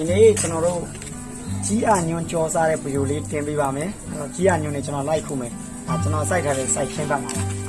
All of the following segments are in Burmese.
ဒီနေ့ကျွန်တော်တို့ကြီးအာညွန်ကြောစားတဲ့ဗီဒီယိုလေးတင်ပေးပါမယ်အဲ့တော့ကြီးအာညွန်နဲ့ကျွန်တော်လိုက်ခုမယ်အဲကျွန်တော်စိုက်ထားတဲ့စိုက်ခင်းပတ်မှာ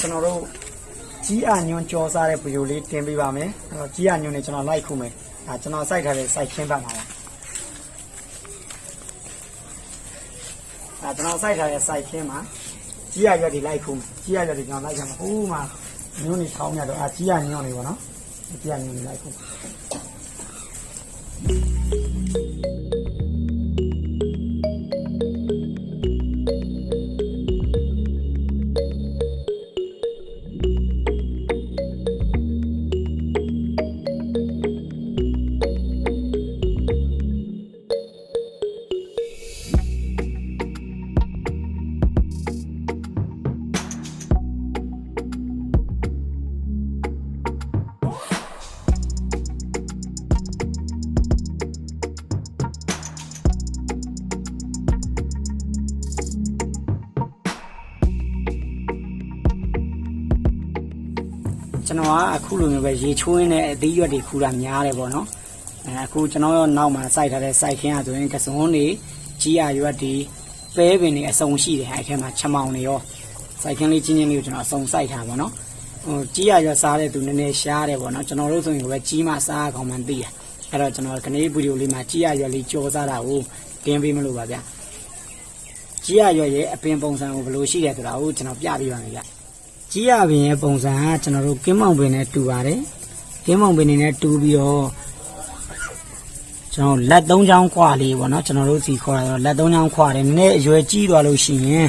ကျွန်တော်တို့ကြီးအာညွန်ကြောစားတဲ့ဗီဒီယိုလေးတင်ပေးပါမယ်အဲ့တော့ကြီးအာညွန်နဲ့ကျွန်တော်လိုက်ခုမယ်အဲကျွန်တော်စိုက်ထားတဲ့စိုက်ခင်းပတ်မှာပါအဲကျွန်တော်စိုက်ထားတဲ့စိုက်ခင်းမှာကြီးအာရွက်တွေလိုက်ခုမယ်ကြီးအာရွက်တွေကျွန်တော်လိုက်ကြမှာဟိုးမှာညွန်နေထောင်းရတော့အာကြီးအာညွန်နေပါတော့ကြီးအာညွန်တွေလိုက်ခုမယ် တော်ကအခုလိုမျိုးပဲရေချိုးရင်းနဲ့အသီးရွက်တွေခူတာများတယ်ပေါ့နော်အဲအခုကျွန်တော်ရောနောက်မှာစိုက်ထားတဲ့စိုက်ခင်းอ่ะဆိုရင်ကစုံတွေကြီးရရွက်တွေပဲပင်တွေအစုံရှိတယ်အဲ့ထဲမှာချမောင်တွေရောစိုက်ခင်းလေးချင်းချင်းလေးကိုကျွန်တော်အစုံစိုက်ထားပါတော့ဟိုကြီးရရွက်စားတဲ့သူနည်းနည်းရှားတယ်ပေါ့နော်ကျွန်တော်တို့ဆိုရင်ပဲကြီးမှစားအောင်မှန်းသိတယ်အဲ့တော့ကျွန်တော်ကနေဗီဒီယိုလေးမှာကြီးရရွက်လေးကြောစားတာကိုတင်ပေးမလို့ပါဗျကြီးရရွက်ရဲ့အပင်ပုံစံကိုဘယ်လိုရှိတယ်ဆိုတာကိုကျွန်တော်ပြပေးပါမယ်ဗျ ကြီးရပင်ရဲ့ပုံစံကကျွန်တော်တို့ကင်းမောင်ပင်နဲ့တူပါတယ်ကင်းမောင်ပင်နေနဲ့တူပြီးတော့ကျွန်တော်လက်သုံးချောင်းခွာလေးပေါ့နော်ကျွန်တော်တို့စီခေါ်တာတော့လက်သုံးချောင်းခွာတယ်နည်းနည်းအရွယ်ကြီးသွားလို့ရှိရင်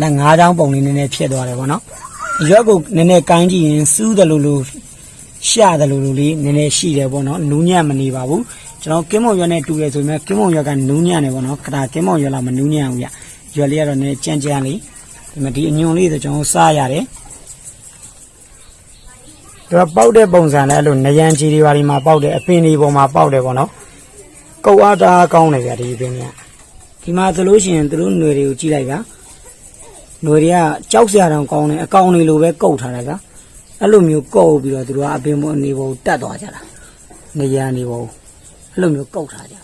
လက်ငါးချောင်းပုံလေးနည်းနည်းဖြစ်သွားတယ်ပေါ့နော်အရွက်ကိုနည်းနည်းကိုင်းကြည့်ရင်စူးတယ်လို့လို့ရှာတယ်လို့လို့လေးနည်းနည်းရှိတယ်ပေါ့နော်နူးညံ့မနေပါဘူးကျွန်တော်ကင်းမောင်ရွက်နဲ့တူတယ်ဆိုရင်ကင်းမောင်ရွက်ကနူးညံ့တယ်ပေါ့နော်ခတာကင်းမောင်ရွက်လာမနူးညံ့ဘူးပြရွက်လေးကတော့နည်းကြမ်းကြမ်းလေး ဒီမှာဒီအညွန်လေးဆိုကျွန်တော်စားရတယ်ဒါပေါက်တဲ့ပုံစံနဲ့အဲ့လိုနယံချီတွေဘာတွေမှာပေါက်တယ်အပင်တွေပေါ်မှာပေါက်တယ်ပေါ့နော်ကုတ်အားတအားကောင်းတယ်ဗျာဒီအပင်တွေကဒီမှာသလို့ရှိရင်သူတို့ຫນွေတွေကိုကြည့်လိုက်ဗျာຫນွေတွေကကြောက်စရာတောင်ကောင်းတယ်အကောင်တွေလိုပဲကုတ်ထားတယ်ဗျာအဲ့လိုမျိုးကုတ်ပြီးတော့သူတို့ကအပင်ပေါ်နေပေါ်တက်သွားကြတာနယံနေပေါ်အဲ့လိုမျိုးကုတ်ထားကြတာ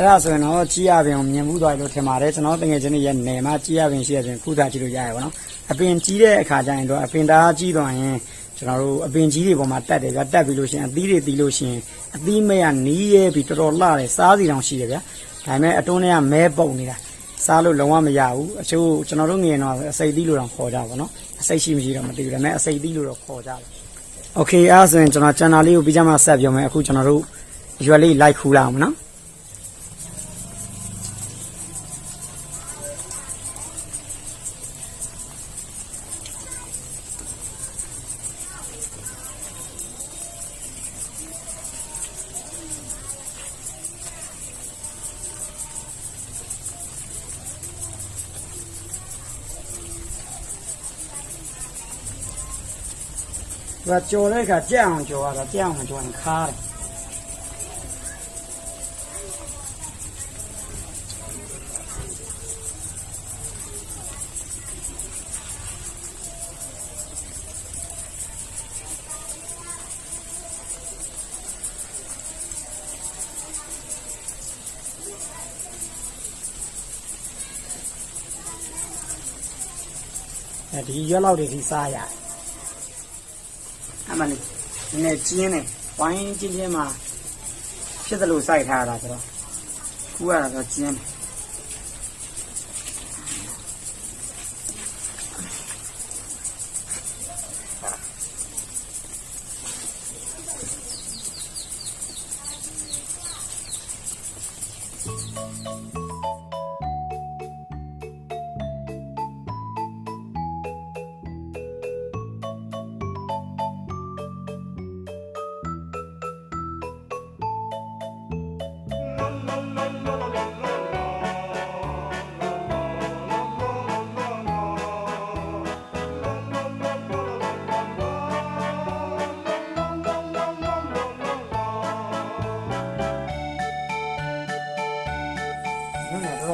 အဲ့ဒါဆိုရင်တော့ကြီးရပင်ကိုမြင်မှုသွားလို့ထင်ပါတယ်ကျွန်တော်တငယ်ချင်းတွေရဲ့နယ်မှာကြီးရပင်ရှိရဆိုရင်ခုသာကြည့်လို့ရရပါတော့အပင်ကြီးတဲ့အခါကျရင်တော့အပင်သားကြီးသွားရင်ကျွန်တော်တို့အပင်ကြီးတွေပေါ်မှာတက်တယ်ဗျတက်ပြီးလို့ရှိရင်အသီးတွေသီးလို့ရှိရင်အသီးမဲကနီးရဲပြီးတော်တော်လှတယ်စားစီတောင်ရှိတယ်ဗျဒါပေမဲ့အတွန်းထဲကမဲပုတ်နေတာစားလို့လုံးဝမရဘူးအချို့ကျွန်တော်တို့ငယ်တော့အစိတ်သီးလို့တော့ခေါ်ကြပါတော့အစိတ်ရှိမရှိတော့မသိဘူးဒါပေမဲ့အစိတ်သီးလို့တော့ခေါ်ကြတယ်โอเคအဲ့ဒါဆိုရင်ကျွန်တော် channel လေးကိုပြီးကြမှာဆက်ပြောမယ်အခုကျွန်တော်တို့ရွယ်လေး like ခူလာအောင်နော် သူကကြော်တဲ့အခါကြက်အောင်ကြော်ရတာကြက်အောင်ကြော်ရင်ခါတ 慢慢的那基因呢万一今天嘛现在路晒一下了是吧？户外那个煎嗯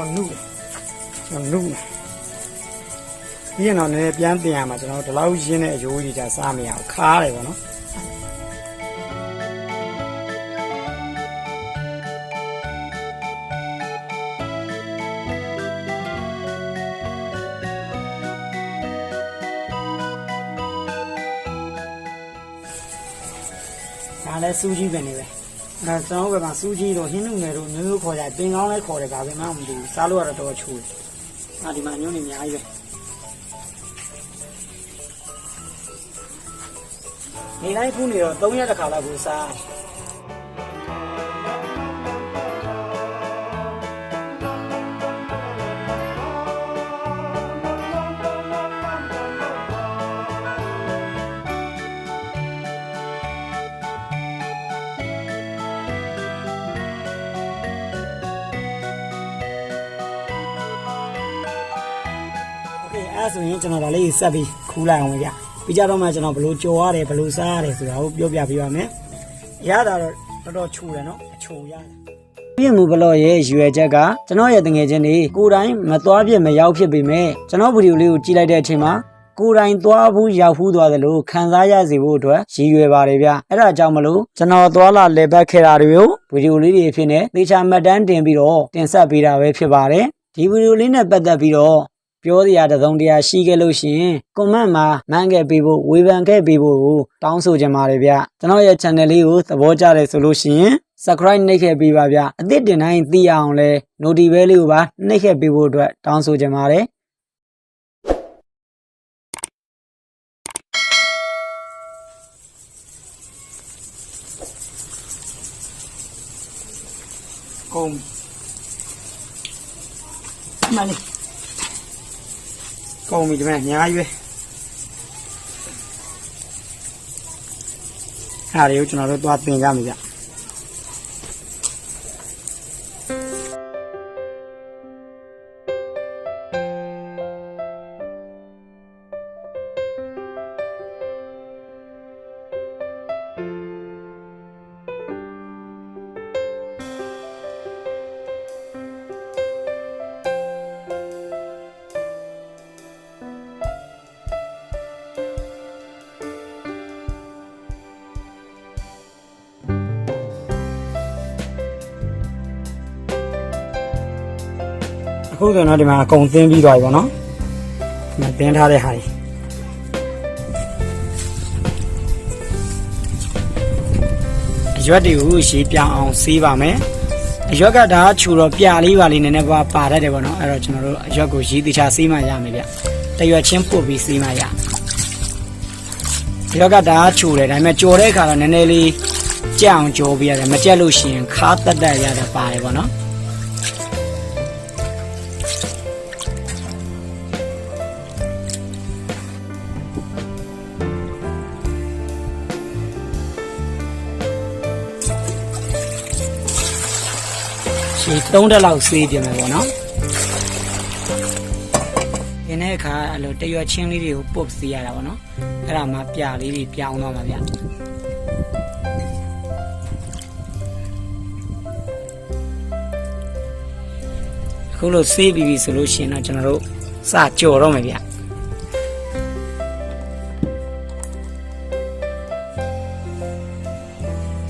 င်းချင်းချင်းမှာဖြစ်တယ်လို့စိုက်ထားတာဆိုတော့ခုရတာတော့ကျင်းတယ်နုနေတော့နုတယ်ကျွန်တော်နုနေပြီးရင်တော့နည်းနည်းပြန်တင်ရမှာကျွန်တော်ဒီလောက်ရင်းတဲ့အယိုးကြီးじゃစားမရအောင်ခါရတယ်ပေါ့နော်ဒါလည်းစူးကြီးပဲနေပဲ အဲကျွန်တော်ကမှစူးကြီးတော့ဟင်းနုငယ်တို့မျိုးမျိုးခေါ်ကြပင်ကောင်းလဲခေါ်တယ်ဒါပဲမှမသိဘူးစားလို့ကတော့တော်ချိုးတယ်အာဒီမှာညွန့်နေအများကြီးပဲနေတိုင်းဖူးနေတော့3ရက်တစ်ခါလောက်ကိုစား အဲ့ဒါဆိုရင်ကျွန်တော်ဒါလေးဆက်ပြီးခူးလိုက်အောင်ပဲဗျပြီးကြတော့မှကျွန်တော်ဘယ်လိုကြော်ရတယ်ဘယ်လိုစားရတယ်ဆိုတာကိုပြောပြပေးပါမယ်ရတာတော့တော်တော်ချူတယ်နော်အချိုရတယ်ပြည့်မှုဘလော့ရဲ့ရွယ်ချက်ကကျွန်တော်ရဲ့တငယ်ချင်းတွေကိုယ်တိုင်မသွားပြစ်မရောက်ဖြစ်ပေမဲ့ကျွန်တော်ဗီဒီယိုလေးကိုကြည့်လိုက်တဲ့အချိန်မှာကိုယ်တိုင်သွားဘူးရောက်ဘူးသွားတယ်လို့ခံစားရစေဖို့အတွက်ရည်ရွယ်ပါတယ်ဗျအဲ့ဒါကြောင့်မလို့ကျွန်တော်သွားလာလေပတ်ခဲ့တာတွေကိုဗီဒီယိုလေးတွေဖြစ်နေသေချာမှတ်တမ်းတင်ပြီးတော့တင်ဆက်ပေးတာပဲဖြစ်ပါတယ်ဒီဗီဒီယိုလေးနဲ့ပတ်သက်ပြီးတော့ ပြောစရာတစ်စုံတရာရှိခဲ့လို့ရှိရင် comment မှာမှန်းခဲ့ပေးဖို့ဝေဖန်ခဲ့ပေးဖို့ကိုတောင်းဆိုချင်ပါတယ်ဗျကျွန်တော်ရဲ့ channel လေးကိုသဘောကျတယ်ဆိုလို့ရှိရင် subscribe နှိပ်ခဲ့ပေးပါဗျအသစ်တင်တိုင်းသိရအောင်လဲ notification လေးကိုပါနှိပ်ခဲ့ပေးဖို့အတွက်တောင်းဆိုချင်ပါတယ်ကုန်မလေး ကုန်ပြီဒီမဲ့အများကြီးပဲအားရကိုကျွန်တော်တို့သွားတင်ကြမယ်ဗျ အခုဆိုတော့ဒီမှာအကုန်သင်းပြီးသွားပြီပေါ့နော်ဒီမှာသင်းထားတဲ့ဟာကြီးအရွက်တွေကိုရှေးပြောင်းအောင်ဆေးပါမယ်အရွက်ကဒါချူတော့ပြလေးပါလေးနည်းနည်းပါပါတတ်တယ်ပေါ့နော်အဲ့တော့ကျွန်တော်တို့အရွက်ကိုရေးတခြားဆေးမှရမယ်ဗျတရွက်ချင်းပုတ်ပြီးဆေးမှရအရွက်ကဒါချူတယ်ဒါပေမဲ့ကြော်တဲ့အခါတော့နည်းနည်းလေးကြက်အောင်ကြော်ပြရတယ်မကြက်လို့ရှိရင်ခါတက်တက်ရတယ်ပါတယ်ပေါ့နော် ရှည်3တက်လောက်ဆေးပြင်မယ်ပေါ့နော်။ဒီနေ့အခါအဲ့လိုတရွက်ချင်းလေးတွေကိုပုတ်စီရတာပေါ့နော်။အဲ့ဒါမှပြလေးတွေပြောင်းသွားမှာဗျ။အခုလို့ဆေးပြီးပြီဆိုလို့ရှိရင်တော့ကျွန်တော်တို့စကြော်တော့မယ်ဗျ။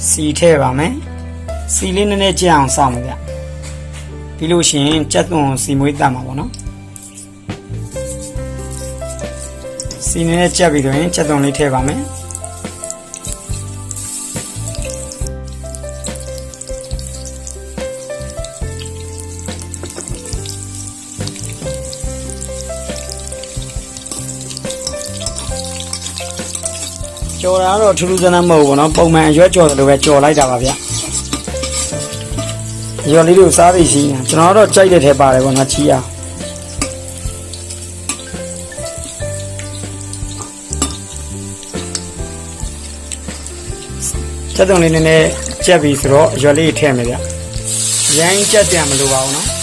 စီထည့်ပါမယ်။စီလေးနည်းနည်းကြက်အောင်စောင့်မယ်ဗျ။ ပြီးလို့ရှိရင်ကြက်သွန်စီမွေးတတ်မှာပေါ့နော်စီနည်းနည်းကြက်ပြီးတော့ရင်ကြက်သွန်လေးထည့်ပါမယ်ကြော်တာကတော့ထူးထူးဆန်းဆန်းမဟုတ်ဘူးပေါ့နော်ပုံမှန်အရွက်ကြော်တယ်လို့ပဲကြော်လိုက်တာပါဗျ ရွက်လေးတွေကိုစားသိရှိရင်ကျွန်တော်တော့ကြိုက်တဲ့ထဲပါတယ်ပေါ့နော်ချီအောင်ချက်တုံလေးနည်းနည်းကြက်ပြီဆိုတော့ရွက်လေးထည့်မယ်ဗျရမ်းကြက်ပြန်မလို့ပါဘူးနော်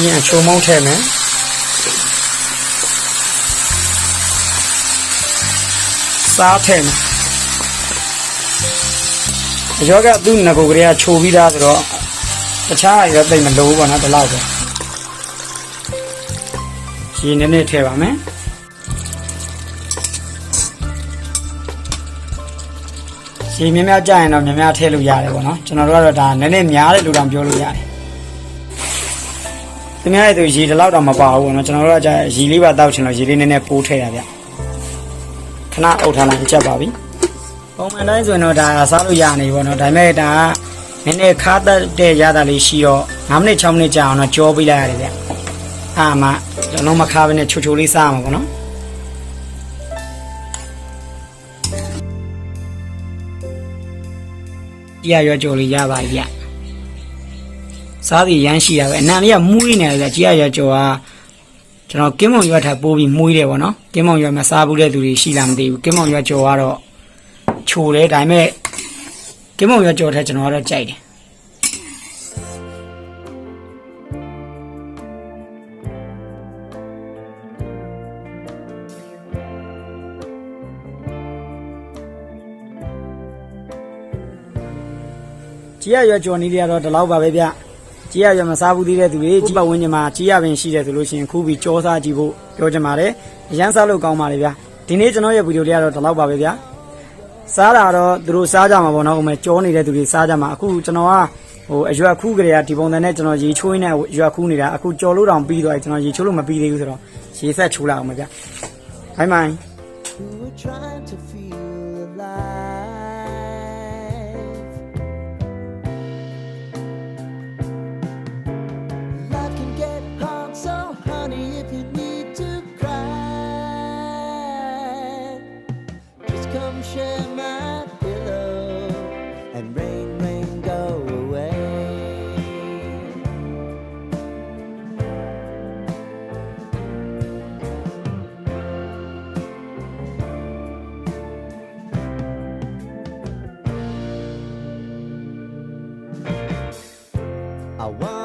ပြီးရင်ချုံမုံထည့်မယ်စားထည့်မယ်အရောကသူ့ငကိုကလေးကချိုပြီးသားဆိုတော့တခြားအရောသိမ့်မလို့ဘူးပေါ့နော်ဒီလောက်ပဲရေနည်းနည်းထည့်ပါမယ်ရေများများကြာရင်တော့များများထည့်လို့ရတယ်ပေါ့နော်ကျွန်တော်တို့ကတော့ဒါနည်းနည်းများတယ်လို့တောင်ပြောလို့ရတယ် သူများရဲ့သူရေဒီလောက်တော့မပါဘူးပေါ့နော်ကျွန်တော်တို့ကကြာရေလေးပါတောက်ချင်လို့ရေလေးနည်းနည်းပိုးထည့်ရဗျခဏအုပ်ထားလိုက်ချက်ပါပြီပုံမှန်တိုင်းဆိုရင်တော့ဒါစားလို့ရနေပြီပေါ့နော်ဒါပေမဲ့ဒါကနည်းနည်းခါတက်တဲ့ရတာလေးရှိတော့9မိနစ်6မိနစ်ကြာအောင်တော့ကြောပေးလိုက်ရတယ်ဗျအားမှကျွန်တော်မခါဘဲနဲ့ချိုချိုလေးစားမှာပေါ့နော်ကြရရွကြော်လေးရပါပြီဗျ စားသည်ရမ်းရှိတာပဲအနံလေးကမွေးနေတယ်ကြည်ရရကြော်ကကျွန်တော်ကင်းမုံရွက်ထပ်ပိုးပြီးမွေးတယ်ပေါ့နော်ကင်းမုံရွက်မစားဘူးတဲ့သူတွေရှိလားမသိဘူးကင်းမုံရွက်ကြော်ကတော့ချိုတယ်ဒါပေမဲ့ကင်းမုံရွက်ကြော်ထက်ကျွန်တော်ကတော့ကြိုက်တယ်ကြည်ရရွက်ကြော်နေကြတော့ဒီလောက်ပါပဲဗျ ကြည်ရရွက်မစားဘူးသေးတဲ့သူတွေကြည်ပတ်ဝန်းကျင်မှာကြည်ရပင်ရှိတယ်ဆိုလို့ရှိရင်ခုပြီးကြောစားကြည့်ဖို့ပြောချင်ပါတယ်အရန်စားလို့ကောင်းပါလေဗျဒီနေ့ကျွန်တော်ရဲ့ဗီဒီယိုလေးကတော့ဒီလောက်ပါပဲဗျစားတာတော့သူတို့စားကြမှာပေါ့နော်ဟိုမဲ့ကြောနေတဲ့သူတွေစားကြမှာအခုကျွန်တော်ကဟိုအရွက်ခူးကြရဒီပုံစံနဲ့ကျွန်တော်ရေချိုးနေရွက်ခူးနေတာအခုကြောလို့တောင်ပြီးသွားပြီကျွန်တော်ရေချိုးလို့မပြီးသေးဘူးဆိုတော့ရေဆက်ချိုးလိုက်အောင်ဗျဘိုင်ဘိုင် one.